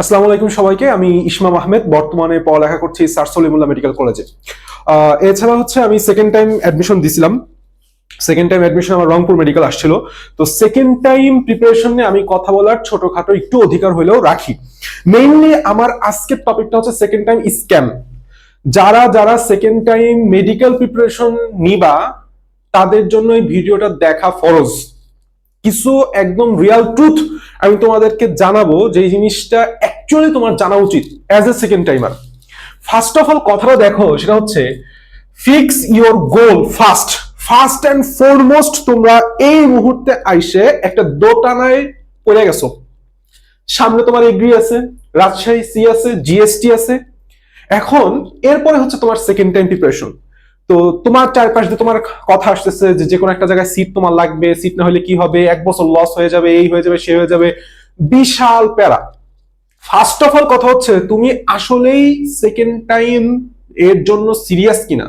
আসসালামু আলাইকুম সবাইকে। আমি ইসমাম আহমেদ, বর্তমানে পড়ালেখা করছি স্যার সলিমুল্লাহ মেডিকেল কলেজে। এছাড়া হচ্ছে আমি সেকেন্ড টাইম অ্যাডমিশন দিছিলাম। সেকেন্ড টাইম অ্যাডমিশন আমার রংপুর মেডিকেল আসছিল। তো সেকেন্ড টাইম প্রিপারেশন নিয়ে আমি কথা বলার ছোটখাটো একটু অধিকার হলেও রাখি। মেইনলি আমার আজকের টপিকটা হচ্ছে সেকেন্ড টাইম স্ক্যাম যারা যারা সেকেন্ড টাইম মেডিকেল প্রিপারেশন নিবা, তাদের জন্য এই ভিডিওটা দেখা ফরজ। কিছু একদম রিয়াল ট্রুথ আমি তোমাদেরকে জানাব যে জিনিসটা অ্যাকচুয়ালি তোমার জানা উচিত as a second timer first of all কথাটা দেখো, সেটা হচ্ছে fix your goal first first and foremost তোমরা এই মুহূর্তে আইসে একটা দোটানায় পড়ে গেছো। সামনে তোমার এগ্রি আছে, রাজশাহী সি আছে জিএসটি আছে। এখন, এরপরে হচ্ছে তোমার সেকেন্ড টাইম প্রিপারেশন তো তোমার চারপাশ দিয়ে তোমার কথা আসতেছে যে যে কোনো একটা জায়গায় সিট তোমার লাগবে সিট না হলে কি হবে? এক বছর লস হয়ে যাবে, এই হয়ে যাবে, সে হয়ে যাবে। বিশাল প্যারা। ফার্স্ট অফ অল কথা হচ্ছে, তুমি আসলেই সেকেন্ড টাইম এর জন্য সিরিয়াস কিনা?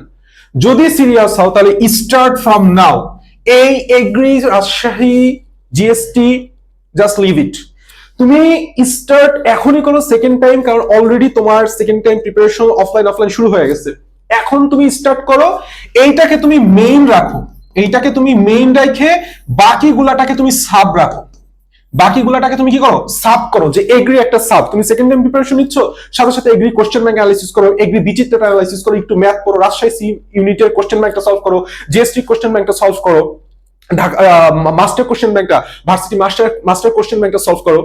যদি সিরিয়াস হও, তাহলে স্টার্ট ফ্রম নাও এই agri Rajshahi GST just leave it তুমি স্টার্ট এখনই করো সেকেন্ড টাইম কারণ অলরেডি তোমার second time preparation offline offline শুরু হয়ে গেছে। এখন তুমি স্টার্ট করো, এইটাকে তুমি মেইন রাখো, এইটাকে তুমি মেইন রেখে বাকিগুলাটাকে তুমি সাব রাখো। বাকিগুলাটাকে তুমি কি করো? সাব করো, যে এগ্রি একটা সাব তুমি সেকেন্ড টাইম প্রিপারেশন নিচ্ছ, সাথে সাথে এগ্রি কোশ্চেন ব্যাংক অ্যানালাইসিস করো এগ্রি বিচিত্রটা অ্যানালাইসিস করো, একটু ম্যাথ করো, রাজশাহী সি ইউনিটের কোশ্চেন ব্যাংকটা সলভ করো জিএসটি কোশ্চেন ব্যাংকটা সলভ করো, ঢাকা মাস্টার কোশ্চেন ব্যাংকটা ভার্সিটি মাস্টার মাস্টার কোশ্চেন ব্যাংকটা সলভ করো।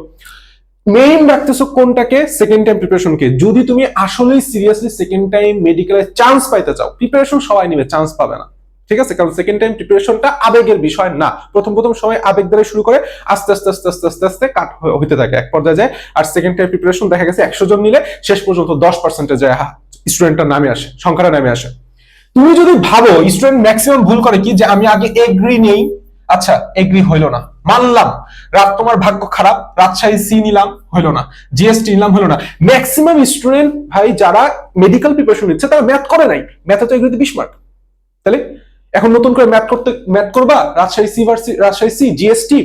মেইন রাখতেছো কোনটাকে? সেকেন্ড টাইম প্রিপারেশনকে যদি তুমি আসলেই সিরিয়াসলি সেকেন্ড টাইম মেডিকেলের চান্স পাইতে চাও প্রিপারেশন সবাই নিবে চান্স পাবে না। ঠিক আছে? কারণ সেকেন্ড টাইম প্রিপারেশনটা আবেগের বিষয় না। প্রথম প্রথম সময় আবেগ দ্বারা শুরু করে, আস্তে আস্তে আস্তে আস্তে আস্তে আস্তে কাট হতে থাকে এক পর্যায়ে যায়। আর সেকেন্ড টাইম প্রিপারেশন দেখা গেছে একশো জন নিলে, শেষ পর্যন্ত দশ পার্সেন্টে যায়। স্টুডেন্টটা নামে আসে, সংখ্যাটা নামে আসে। তুমি যদি ভাবো স্টুডেন্ট ম্যাক্সিমাম ভুল করে কি? যে আমি আগে এগ্রি নেই। আচ্ছা এগ্রি হইল না। মানলাম। রাত তোমার ভাগ্য খারাপ, রাজশাহী সি নিলাম, হইল না। জিএসটি নিলাম, হইল না। ম্যাক্সিমাম স্টুডেন্ট ভাই যারা মেডিকেল প্রিপারেশন নিচ্ছে, তারা ম্যাথ করে নাই। ম্যাথে তো এগ্রিতে বিশ মার্ক তাহলে এখন নতুন করে ম্যাথ করতে ম্যাথ করবা? Rajshahi C varsity Rajshahi C GST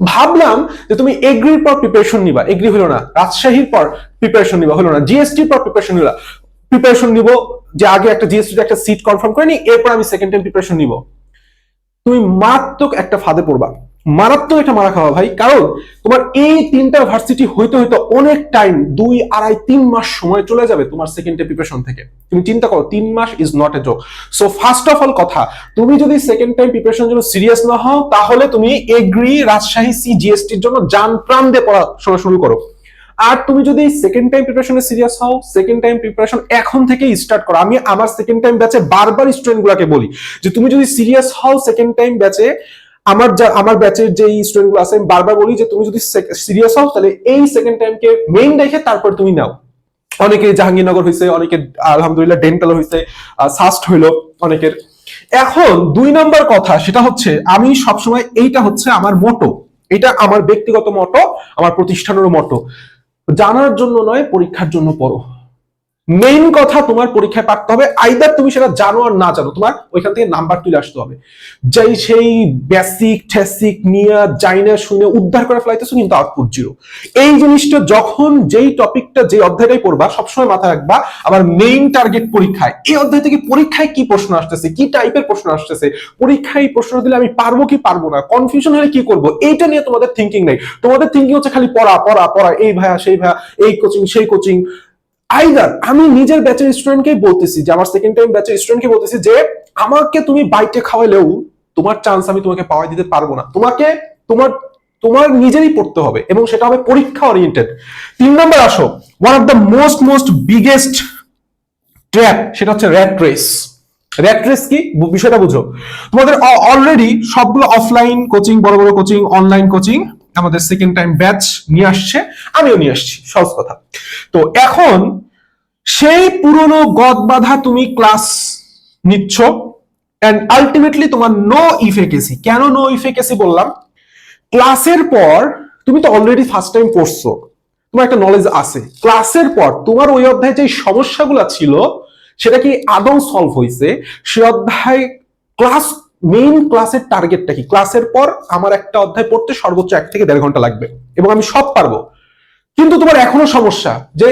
ভাবলাম যে তুমি এগ্রির পর প্রিপারেশন নিবা। এগ্রি হলো না। রাজশাহীর পর প্রিপারেশন নিবা। হলো না। জিএসটির পর প্রিপারেশন নিবা। প্রিপারেশন নিব যে আগে একটা জিএসটি একটা সিট কনফার্ম করে নি এরপর আমি সেকেন্ড টাইম প্রিপারেশন নিব। তুমি মারাত্মক একটা ফাঁদে পড়বা। মারাত্মক একটা মারা খাওয়া ভাই। কারণ তোমার এই তিনটা ভার্সিটি হইতে হইতে অনেক টাইম দুই, আড়াই, তিন মাস সময় চলে যাবে তোমার সেকেন্ড প্রিপারেশন থেকে। তুমি চিন্তা করো, তিন মাস is not a joke so first of all কথা, তুমি যদি সেকেন্ড টাইম প্রিপারেশন জন্য সিরিয়াস না হও, তাহলে তুমি এগ্রি রাজশাহী সি জিএসটির জন্য যান প্রাণ দিয়ে পড়াশোনা শুরু করো। আর তুমি যদি সেকেন্ড টাইম প্রিপারেশনে সিরিয়াস হও সেকেন্ড টাইম প্রিপারেশন এখন থেকে স্টার্ট করো। আমি আমার সেকেন্ড টাইম ব্যাচে বারবার স্টুডেন্ট গুলাকে বলি যে, তুমি যদি সিরিয়াস হও সেকেন্ড টাইম ব্যাচে আমার যা, আমার ব্যাচের যে স্টুডেন্টগুলো আছে, আমি বারবার বলি যে, তুমি যদি সিরিয়াস হও, তাহলে এই সেকেন্ড টাইমকে মেইন রেখে তারপর তুমি নাও। অনেকে জাহাঙ্গীরনগর হয়েছে অনেকে আলহামদুলিল্লাহ ডেন্টাল হয়েছে সাস্ট হইল অনেকের। এখন দুই নাম্বার কথা, সেটা হচ্ছে, আমি সবসময় এইটা হচ্ছে আমার মোটো এটা আমার ব্যক্তিগত মতো আমার প্রতিষ্ঠানেরও মতো জানার জন্য নয় পরীক্ষার জন্য পড়ো। মেইন কথা তোমার পরীক্ষায় পারতে হবে। আইদার তুমি সেটা জানো আর না জানো, তোমার ওইখান থেকে নাম্বার তুলে আসতে হবে। যেই সেই বেসিক ঠেসিক নিয়ে জাইনা শুনে উদ্ধার করে ফেলাইতেছো কিন্তু আউটপুট জিরো এই জিনিসটা যখন যেই টপিকটা যে অধ্যায়টাই পড়বা, সবসময় মাথায় রাখবা আমার মেইন টার্গেট পরীক্ষায়। এই অধ্যায় থেকে পরীক্ষায় কি প্রশ্ন আসতেছে, কি টাইপের প্রশ্ন আসতেছে, পরীক্ষায় এই প্রশ্ন দিলে আমি পারব কি পারব না কনফিউশন হলে কি করব, এইটা নিয়ে তোমাদের থিঙ্কিং নেই। তোমাদের থিঙ্কিং হচ্ছে খালি পড়া পড়া পড়া, এই ভাইয়া, সেই ভাইয়া, এই কোচিং সেই কোচিং আইদার আমি নিজের ব্যাচের স্টুডেন্টকেই বলতেছি, যে আমার সেকেন্ড টাইম ব্যাচের স্টুডেন্টকে বলতেছি যে, আমাকে তুমি বাইটে খাওয়াইলেও তোমার চান্স আমি তোমাকে পাওয়াই দিতে পারব না। তোমাকে, তোমার তোমার নিজেরই পড়তে হবে এবং সেটা হবে পরীক্ষা ওরিয়েন্টেড তিন নম্বর আসো one of the most most biggest trap সেটা হচ্ছে র্যাট রেস র্যাট রেস কি? বিষয়টা বুঝো। তোমাদের অলরেডি সবগুলো অফলাইন কোচিং বড় বড় কোচিং অনলাইন কোচিং আমাদের সেকেন্ড টাইম ব্যাচ নিয়ে আসছে, আমিও নিয়ে আসছি, সহজ কথা। তো এখন সেই পুরনো গদ বাঁধা তুমি ক্লাস নিচ্ছ অ্যান্ড আলটিমেটলি তোমার নো ইফেকেসি কেন নো ইফেকেসি বললাম? ক্লাসের পর, তুমি তো অলরেডি ফার্স্ট টাইম পড়ছো, তোমার একটা নলেজ আছে। ক্লাসের পর তোমার ওই অধ্যায়ে যে সমস্যাগুলো ছিল, সেটা কি আদৌ সলভ হয়েছে সে অধ্যায় ক্লাস মেইন ক্লাসের টার্গেটটা কি? ক্লাসের পর আমার একটা অধ্যায় পড়তে সর্বোচ্চ এক থেকে দেড় ঘণ্টা লাগবে এবং আমি সব পারব। কিন্তু তোমার এখনও সমস্যা যে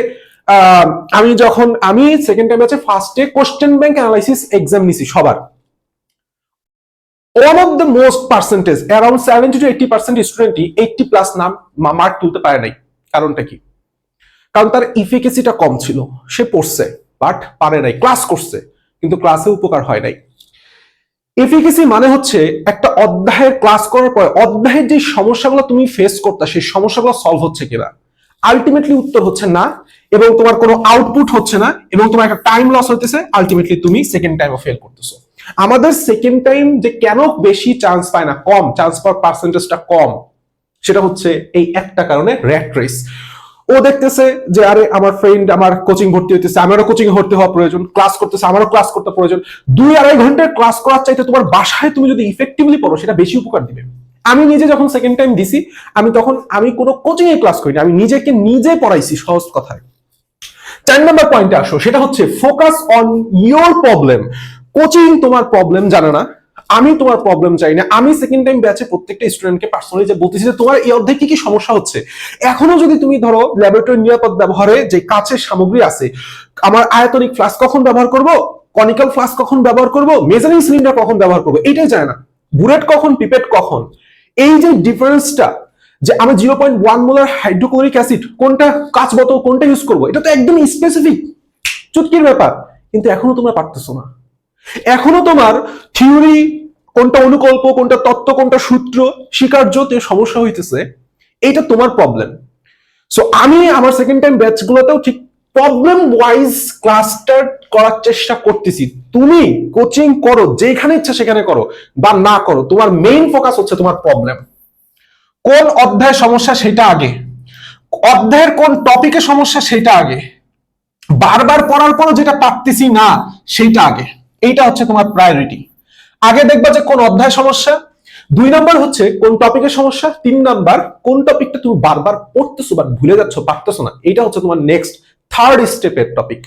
আমি যখন, আমি সেকেন্ড টাইম আছে ফার্স্টে কোশ্চেন ব্যাংক অ্যানালাইসিস এক্সাম নিছি সবার। One of the most percentage around seventy two eighty percent স্টুডেন্টই eighty plus নাম মার্ক তুলতে পারে নাই। কারণটা কি? কারণ তার ইফিকেসিটা কম ছিল। সে পড়ছে বাট পারে নাই ক্লাস করছে। কিন্তু ক্লাসে উপকার হয় নাই। এফিকেসি মানে হচ্ছে একটা অধ্যায়ের ক্লাস করার পর অধ্যায়ের যে সমস্যাগুলো তুমি ফেস করতে, সেই সমস্যাগুলো সলভ হচ্ছে কিনা? আলটিমেটলি উত্তর হচ্ছে না এবং তোমার কোনো আউটপুট হচ্ছে না এবং তোমার একটা টাইম লস হইতেছে আলটিমেটলি তুমি সেকেন্ড টাইমও ফেল করতেছো। আমাদের সেকেন্ড টাইম যে কেন বেশি চান্স পায় না, কম চান্স পাওয়ার পার্সেন্টেজটা কম, সেটা হচ্ছে এই একটা কারণে র্যাট রেস ও দেখতেছে যে, আরে, আমার ফ্রেন্ড আমার কোচিং ভর্তি হইতেছে, আমারও কোচিং ভর্তি হওয়া প্রয়োজন ক্লাস করতেছে, আমারও ক্লাস করতে প্রয়োজন। দুই আড়াই ঘণ্টার ক্লাস করার চাইতে তোমার বাসায় তুমি যদি ইফেক্টিভলি পড়ো, সেটা বেশি উপকার দিবে। আমি নিজে যখন সেকেন্ড টাইম দিছি, আমি তখন, আমি কোনো কোচিং এ ক্লাস করিনি, আমি নিজেকে নিজে পড়াইছি সহজ কথায়। চার নম্বর পয়েন্টে আসো, সেটা হচ্ছে focus on your problem coaching তোমার প্রবলেম জানে না আমি তোমার প্রবলেম চাই না। আমি সেকেন্ড টাইম ব্যাচে প্রত্যেকটা স্টুডেন্টকে পার্সোনালি যে বলতেছি যে তোমার এই অধ্যায়ে কি কি সমস্যা হচ্ছে? এখনও যদি তুমি ধরো ল্যাবরেটরি নিরাপদ ব্যবহারে যে কাছের সামগ্রী আছে, আমার আয়তনিক ফ্লাস্ক কখন ব্যবহার করব? কনিক্যাল ফ্লাস্ক কখন ব্যবহার করব? মেজারিং সিলিন্ডার কখন ব্যবহার করব? এটাই জানে না। বুলেট কখন পিপেট কখন? এই যে ডিফারেন্সটা যে আমি zero point one molar hydrochloric acid কোনটা কাঁচ বোতল কোনটা ইউজ করব? এটা তো একদম স্পেসিফিক চুটকির ব্যাপার। কিন্তু এখনও তোমরা পারতেছো না। এখনও তোমার থিওরি কোনটা অনুকল্প, কোনটা তত্ত্ব, কোনটা সূত্র, স্বীকার্যতে সমস্যা হইতেছে এটা তোমার প্রবলেম সো আমি আমার সেকেন্ড টাইম ব্যাচগুলোতেও ঠিক প্রবলেম ওয়াইজ ক্লাস্টার করার চেষ্টা করতেছি। তুমি কোচিং করো, যেখানে ইচ্ছা সেখানে করো, বা না করো, তোমার মেইন ফোকাস হচ্ছে তোমার প্রবলেম কোন অধ্যায় সমস্যা সেটা আগে, অধ্যায়ের কোন টপিকে সমস্যা সেটা আগে, বারবার পড়ার পরও যেটা পারতেছি না, সেটা আগে। এইটা হচ্ছে তোমার প্রায়োরিটি আগে দেখবা যে কোন অধ্যায় সমস্যা, দুই নাম্বার হচ্ছে কোন টপিকের সমস্যা, তিন নাম্বার কোন টপিকটা তুমি বারবার পড়তেছো বাট ভুলে যাচ্ছ, পারতেছো না। এটা হচ্ছে তোমার নেক্সট থার্ড স্টেপের টপিক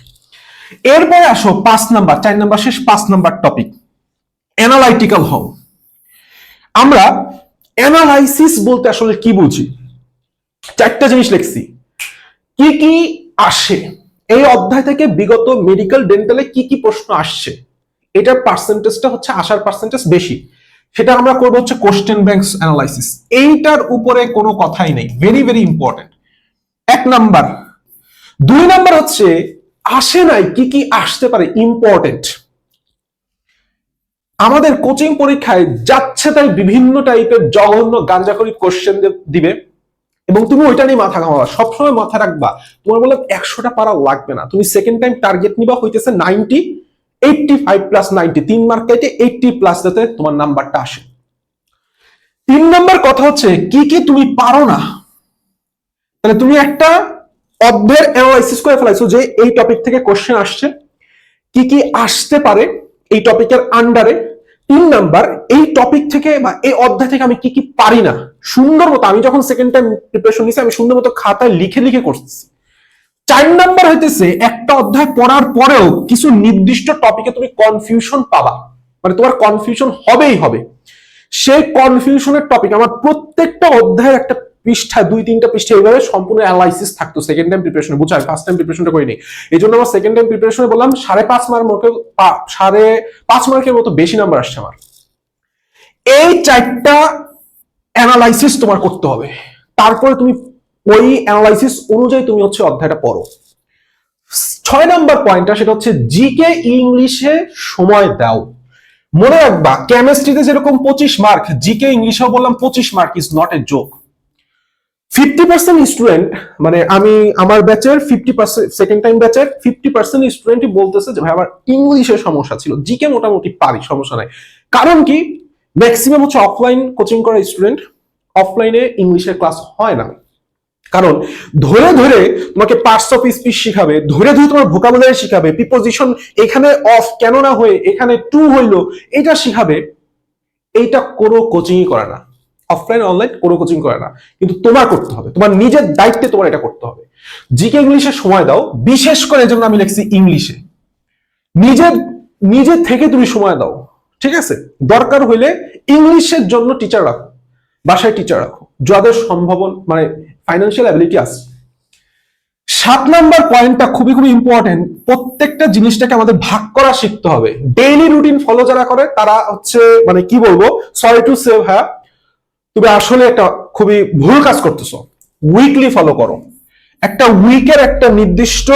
এরপরে আসো পাঁচ নাম্বার, চার নাম্বার, শেষ পাঁচ নাম্বার টপিক অ্যানালাইটিক্যাল হও আমরা অ্যানালাইসিস বলতে আসলে কি বুঝি? চারটা জিনিস লিখছি। কি কি আসে? এই অধ্যায় থেকে বিগত মেডিকেল ডেন্টালে কি কি প্রশ্ন আসছে? এটার পার্সেন্টেজটা হচ্ছে আসার পার্সেন্টেজ বেশি। সেটা আমরা করব হচ্ছে কোশ্চেন ব্যাংক অ্যানালাইসিস এইটার উপরে কোনো কথাই নেই। ভেরি ভেরি ইম্পর্টেন্ট এক নাম্বার। দুই নাম্বার হচ্ছে, আসে নাই কি কি আসতে পারে ইম্পর্টেন্ট আমাদের কোচিং পরীক্ষায় যাচ্ছে তাই বিভিন্ন টাইপের জঘন্য গাঞ্জাখড়ি কোশ্চেন দিবে। এবং তুমি ওইটা নিয়ে মাথা ঘামাবা। সবসময় মাথা রাখবা। তোমার বলে একশোটা পারা লাগবে না। তুমি সেকেন্ড টাইম টার্গেট নিবা, হইতেছে ninety eighty five plus ninety তিন মার্ক কেটে এইটটি প্লাস যাতে তোমার নাম্বারটা আসে। তিন নাম্বার কথা হচ্ছে, কি কি তুমি পারো না? তাহলে তুমি একটা অ্যানালাইসিস করে ফেলাইছো যে এই টপিক থেকে কোশ্চেন আসছে, কি কি আসতে পারে এই টপিকের আন্ডারে তিন নাম্বার এই টপিক থেকে বা এই অধ্যায় থেকে আমি কি কি পারি না? সুন্দর মতো, আমি যখন সেকেন্ড টাইম প্রিপারেশন নিছি, আমি সুন্দর মতো খাতায় লিখে লিখে করছি চার নাম্বার হইতেছে, একটা অধ্যায় পড়ার পরেও কিছু নির্দিষ্ট টপিকে তুমি কনফিউশন পাবা। মানে তোমার কনফিউশন হবেই হবে। সেই কনফিউশনের টপিক আমার প্রত্যেকটা অধ্যায়ের একটা পৃষ্ঠা দুই, তিনটা পৃষ্ঠা এইভাবে সম্পূর্ণ অ্যানালাইসিস থাকতো সেকেন্ড টাইম প্রিপারেশনে বুঝায় ফার্স্ট টাইম প্রিপারেশনটা করিনি। এই জন্য আমার সেকেন্ড টাইম প্রিপারেশনে বললাম, সাড়ে পাঁচ মার্ক মতো সাড়ে পাঁচ মার্কের মতো বেশি নাম্বার আসছে আমার। এই চারটা অ্যানালাইসিস তোমার করতে হবে। তারপরে তুমি ওই অ্যানালাইসিস অনুযায়ী তুমি হচ্ছে অধ্যায়টা পড়ো। ছয় নাম্বার পয়েন্টটা সেটা হচ্ছে জিকে ইংলিশে সময় দাও। মনে রাখবা কেমিস্ট্রিতে যেরকম পঁচিশ মার্ক জিকে ইংলিশেও বললাম পঁচিশ mark is not a joke fifty percent student মানে আমি আমার ব্যাচের ফিফটি পার্সেন্ট সেকেন্ড টাইম ব্যাচের ফিফটি পার্সেন্ট স্টুডেন্টই বলতেছে যে, ভাই, আমার ইংলিশের সমস্যা ছিল। জিকে মোটামুটি পারি, সমস্যা নাই। কারণ কি? ম্যাক্সিমাম হচ্ছে অফলাইন কোচিং করা স্টুডেন্ট অফলাইনে ইংলিশের ক্লাস হয় না। কারণ ধরে ধরে তোমাকে পার্টস অফ স্পিচ শিখাবে, ধরে ধরে তোমার ভোকাবুলারি শিখাবে প্রিপোজিশন এখানে অফ কেন না হয়ে, এখানে টু হইল, এটা শিখাবে, এইটা কোনো কোচিংই করে না। অফলাইন অনলাইন কোনো কোচিং করে না। কিন্তু তোমার করতে হবে, তোমার নিজের দায়িত্বে তোমার এটা করতে হবে। জিকে ইংলিশে সময় দাও, বিশেষ করে এজন্য আমি লিখছি ইংলিশে নিজের, নিজে থেকে তুমি সময় দাও, ঠিক আছে? দরকার হইলে ইংলিশের জন্য টিচার রাখো, বাসায় টিচার রাখো। যাদের সম্ভাবন মানে ফাইন্যান্সিয়াল অ্যাবিলিটি আছে। সাত নাম্বার পয়েন্টটা খুবই খুবই ইম্পর্টেন্ট প্রত্যেকটা জিনিসটাকে আমাদের ভাগ করা শিখতে হবে। ডেইলি রুটিন ফলো যারা করে, তারা হচ্ছে মানে কি বলব সরি টু সেভ হ্যাঁ তুমি আসলে একটা খুবই ভুল কাজ করতেছো। উইকলি ফলো করো। একটা উইকের একটা নির্দিষ্ট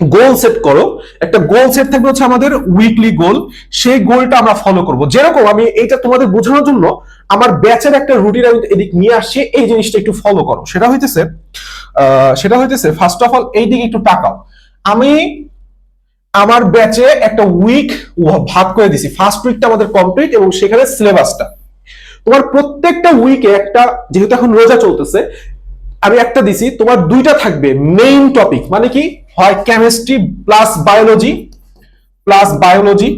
গোল সেট করো, একটা গোল সেট থাকবে হচ্ছে আমাদের উইকলি গোল সেই গোলটা আমরা ফলো করব। যেরকম আমি এইটা তোমাদের বোঝানোর জন্য আমার ব্যাচের একটা রুটিন আমি এদিক নিয়ে আসছি, এই জিনিসটা একটু ফলো করো। সেটা হইতেছে সেটা হইতেছে ফার্স্ট অফ অল এই দিকে একটু তাকাও। আমি আমার ব্যাচে একটা উইক ভাগ করে দিছি। ফার্স্ট উইকটা আমাদের কমপ্লিট এবং সেখানে সিলেবাসটা তোমার প্রত্যেকটা উইকে একটা, যেহেতু এখন রোজা চলতেছে, আমি একটা দিছি, তোমার দুইটা থাকবে মেইন টপিক মানে কি? হয় chemistry plus biology plus biology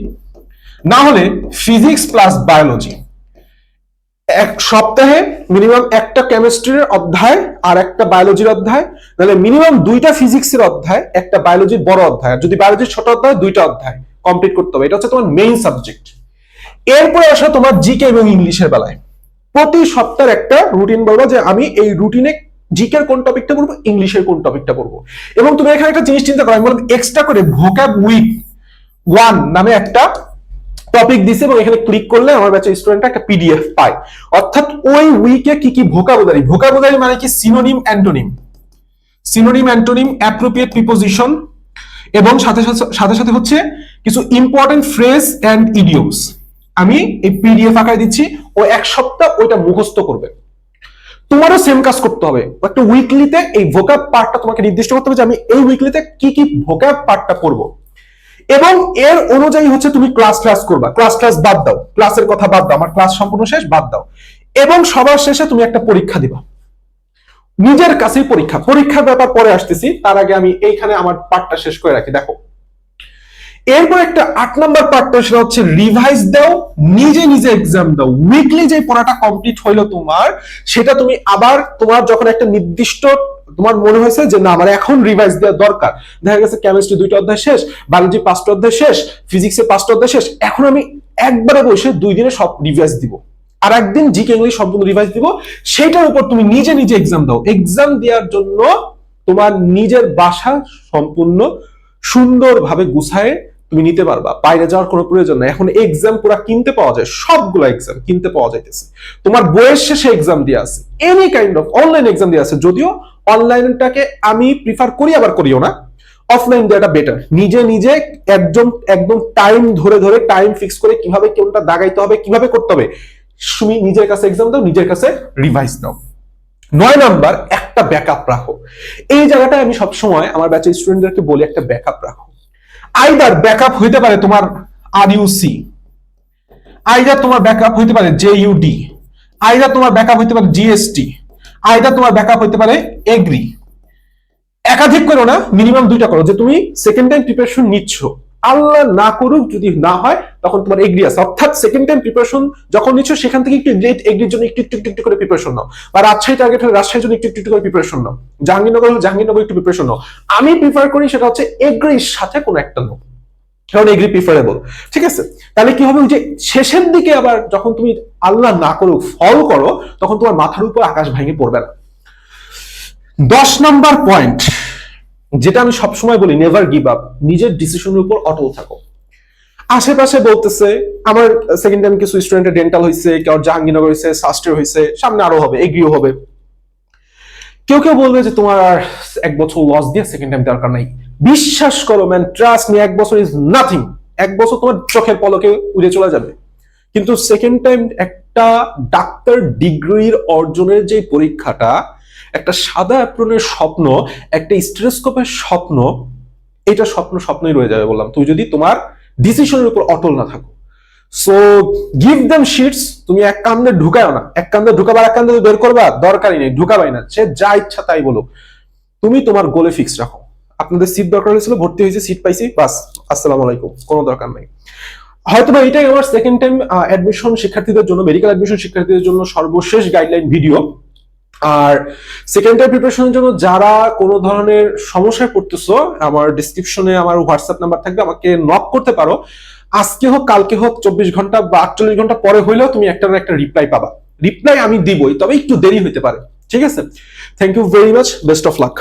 না হলে ফিজিক্স প্লাস বায়োলজি এক সপ্তাহে মিনিমাম একটা কেমিস্ট্রির অধ্যায় আর একটা বায়োলজির অধ্যায়, নাহলে মিনিমাম দুইটা ফিজিক্সের অধ্যায়, একটা বায়োলজির বড় অধ্যায় যদি বায়োলজির ছোট অধ্যায়, দুইটা অধ্যায় কমপ্লিট করতে হবে। এটা হচ্ছে তোমার মেইন সাবজেক্ট এরপরে আসা তোমার জিকে এবং ইংলিশের বেলায়। প্রতি সপ্তাহের একটা রুটিন বলব যে আমি এই রুটিনে জিকের কোন টপিকটা পড়ব? ইংলিশের কোন টপিকটা পড়ব? এবং তুমি এখানে একটা জিনিস চিন্তা করো, আমি বললাম এক্সট্রা করে ভোকাব উইক ওয়ান নামে একটা টপিক দিছে এবং এখানে ক্লিক করলে আমার ব্যাচের স্টুডেন্টরা একটা পিডিএফ পায়। অর্থাৎ ওই উইকে কি কি ভোকাবুলারি ভোকাবুলারি মানে কি? Synonym antonym synonym antonym appropriate preposition এবং সাথে সাথে সাথে হচ্ছে কিছু ইম্পর্টেন্ট ফ্রেজ অ্যান্ড ইডিয়মস আমি এই পিডিএফ আকারে দিচ্ছি, ও এক সপ্তাহ ওইটা মুখস্থ করবে। তোমারও সেম কাজ করতে হবে। একটা উইকলিতে এই ভোকাব পার্টটা তোমাকে নির্দিষ্ট করতে হবে যে আমি এই উইকলিতে কি কি ভোকাব পার্টটা পড়ব এবং এর অনুযায়ী হচ্ছে তুমি ক্লাস ক্লাস করবা। ক্লাস ক্লাস বাদ দাও। ক্লাসের কথা বাদ দাও। আমার ক্লাস সম্পূর্ণ শেষ, বাদ দাও। এবং সবার শেষে তুমি একটা পরীক্ষা দিবা। নিজের কাছেই পরীক্ষা। পরীক্ষার ব্যাপার পরে আসতেছি। তার আগে আমি এইখানে আমার পার্টটা শেষ করে রাখি। দেখো। এরপর একটা আট নাম্বার পার্টটা সেটা হচ্ছে রিভাইজ দাও, নিজে নিজে এক্সাম দাও। উইকলি যে পড়াটা কমপ্লিট হইল তোমার, সেটা তুমি আবার তোমার যখন একটা নির্দিষ্ট তোমার মনে হয়েছে যে না, আমার এখন রিভাইজ দেওয়া দরকার। দেখা গেছে কেমিস্ট্রি দুইটা অধ্যায় শেষ বায়োলজি পাঁচটা অধ্যায় শেষ ফিজিক্সের পাঁচটা অধ্যায় শেষ, এখন আমি একবারে বসে দুই দিনে সব রিভাইজ দিব। আর একদিন জিকে ইংলিশ সম্পূর্ণ রিভাইজ দিব, সেটার উপর তুমি নিজে নিজে এক্সাম দাও। এক্সাম দেওয়ার জন্য তোমার নিজের বাসা সম্পূর্ণ সুন্দরভাবে গুছায় তুমি নিতে পারবা। বাইরে যাওয়ার কোনো প্রয়োজন নাই। এখন এক্সাম পুরো কিনতে পাওয়া যায়, সবগুলো এক্সাম কিনতে পাওয়া যাইতেছে। তোমার বইয়ের শেষে এক্সাম দিয়ে আছে। Any kind of online exam দিয়ে আছে। যদিও অনলাইনটাকে আমি প্রিফার করি, আবার করিও না। অফলাইন দেওয়াটা বেটার নিজে নিজে একদম একদম টাইম ধরে ধরে টাইম ফিক্স করে কীভাবে কোনটা দাগাইতে হবে, কীভাবে করতে হবে, তুমি নিজের কাছে এক্সাম দাও, নিজের কাছে রিভাইজ দাও। নয় নাম্বার, একটা ব্যাকআপ রাখো। এই জায়গাটায় আমি সবসময় আমার ব্যাচের স্টুডেন্টদেরকে বলি, একটা ব্যাকআপ রাখো। আইদার ব্যাকআপ হইতে পারে তোমার আর ইউসি আইদার তোমার ব্যাকআপ হইতে পারে জে ইউডি আইদার তোমার ব্যাকআপ হইতে পারে জিএসটি আইদার তোমার ব্যাকআপ হইতে পারে এগ্রি একাধিক করো না মিনিমাম দুইটা করো, যে তুমি সেকেন্ড টাইম প্রিপারেশন নিচ্ছ। আল্লাহ না করুক, যদি না হয়, তখন তোমার এগ্রি আছে। অর্থাৎ সেকেন্ড টাইম প্রিপারেশন যখন নিচ্ছ, সেখান থেকে একটু লেট এগ্রির জন্য একটু একটু একটু করে প্রিপারেশন নাও। বা রাজশাহী টার্গেট হলে রাজশাহীর জন্য একটু একটু করে প্রিপারেশন নাও। জাহাঙ্গীরনগর হলে জাহাঙ্গীরনগর একটু প্রিপারেশন নাও। আমি প্রিফার করি সেটা হচ্ছে এগ্রির সাথে কোনো একটা নাও। কারণ এগ্রি প্রিফারেবল ঠিক আছে? তাহলে কি হবে? যে শেষের দিকে আবার যখন তুমি আল্লাহ না করো ফল করো, তখন তোমার মাথার উপর আকাশ ভেঙে পড়বে না। দশ নম্বর পয়েন্ট যেটা আমি সবসময় বলি নেভার গিভ আপ নিজের ডিসিশনের উপর অটল থাকো। আশেপাশে বলতেছে, আমার সেকেন্ড টাইম কিছু স্টুডেন্টের ডেন্টাল হয়েছে কেউ জাহাঙ্গীরনগর হয়েছে সাস্টের হয়েছে সামনে আরও হবে, এগ্রিও হবে। কেউ কেউ বলবে যে, তোমার আর এক বছর লস দিয়ে সেকেন্ড টাইম দরকার নাই। বিশ্বাস করো ম্যান ট্রাস্ট মি এক বছর ইজ নাথিং এক বছর তোমার চোখের পলকে উড়ে চলে যাবে। কিন্তু সেকেন্ড টাইম একটা ডাক্তার ডিগ্রির অর্জনের যে পরীক্ষাটা একটা সাদা অ্যাপ্রনের স্বপ্ন, একটা স্টেরোস্কোপের স্বপ্ন, এটা স্বপ্ন স্বপ্নই রয়ে যাবে বললাম। তুই যদি তোমার ডিসিশনের উপর অটল না থাকো। সো গিভ দেম শিটস তুমি এক কান্দে ঢুকাও না। এক কান্দে ঢুকাবার এক কান্দে বের করবা, দরকারই নেই, ঢুকাবাই না। সে যা ইচ্ছা তাই বলো তুমি তোমার গোলে ফিক্স রাখো। আপনাদের সিট দরকার হয়েছিল, ভর্তি হয়েছে সিট পাইছি, বাস, আসসালামু আলাইকুম, কোনো দরকার নাই। হয়তো বা এটাই আমার সেকেন্ড টাইম অ্যাডমিশন শিক্ষার্থীদের জন্য মেডিকেল অ্যাডমিশন শিক্ষার্থীদের জন্য সর্বশেষ গাইডলাইন ভিডিও আর সেকেন্ড ইয়ার প্রিপারেশনের জন্য যারা কোনো ধরনের সমস্যায় পড়তেছো, আমার ডিসক্রিপশনে আমার হোয়াটসঅ্যাপ নাম্বার থাকবে, আমাকে নক করতে পারো। আজকে হোক, কালকে হোক, চব্বিশ ঘণ্টা বা আটচল্লিশ ঘণ্টা পরে হইলেও তুমি একটা না একটা রিপ্লাই পাবা। রিপ্লাই আমি দিবই, তবে একটু দেরি হতে পারে। ঠিক আছে? Thank you very much best of luck